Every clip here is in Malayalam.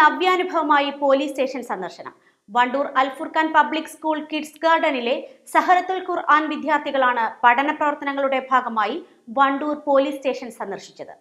നവ്യാനുഭവമായി പോലീസ് സ്റ്റേഷൻ സന്ദർശനം. Wandoor Alfurqan public school kids ഗാർഡനിലെ സഹറത്തുൽ ഖുർആൻ വിദ്യാർത്ഥികളാണ് പഠന പ്രവർത്തനങ്ങളുടെ ഭാഗമായി വണ്ടൂർ പോലീസ് സ്റ്റേഷൻ സന്ദർശിച്ചത്.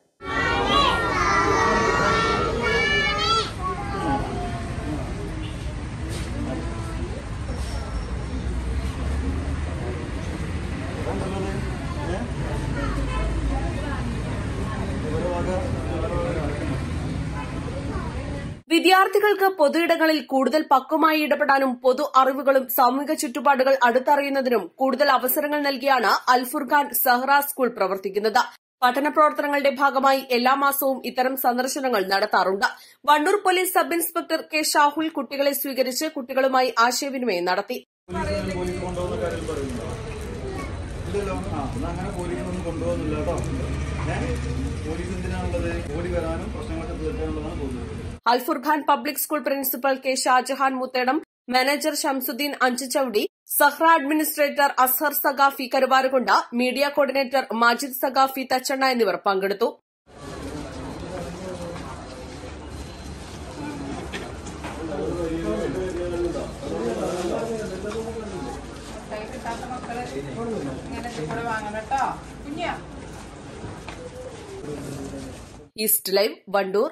വിദ്യാർത്ഥികൾക്ക് പൊതുയിടങ്ങളിൽ കൂടുതൽ പക്വമായി ഇടപെടാനും പൊതു അറിവുകളും സാമൂഹിക ചുറ്റുപാടുകൾ അടുത്തറിയുന്നതിനും കൂടുതൽ അവസരങ്ങൾ നൽകിയാണ് അൽഫുർഖാൻ സഹ്റ സ്കൂൾ പ്രവർത്തിക്കുന്നത്. പഠന പ്രവർത്തനങ്ങളുടെ ഭാഗമായി എല്ലാ മാസവും ഇത്തരം സന്ദർശനങ്ങൾ നടത്താറുണ്ട്. Wandoor police sub inspector K Shahul കുട്ടികളെ സ്വീകരിച്ച് കുട്ടികളുമായി ആശയവിനിമയം നടത്തി. പോലീസ് എന്തിനാണുള്ളത്? ഓടി വരാനും പ്രശ്നങ്ങളൊക്കെ തീർക്കാനുള്ളതാണ് പോകുന്നത്. Alfurqan public school principal K Shajahan Muthedam manager Shamsuddin അഞ്ചുചൌടി Sahra administrator Azhar Sakhafi Karuvarakundu media coordinator Majid Sakhafi Thachanna എന്നിവർ പങ്കെടുത്തു. East live Wandoor.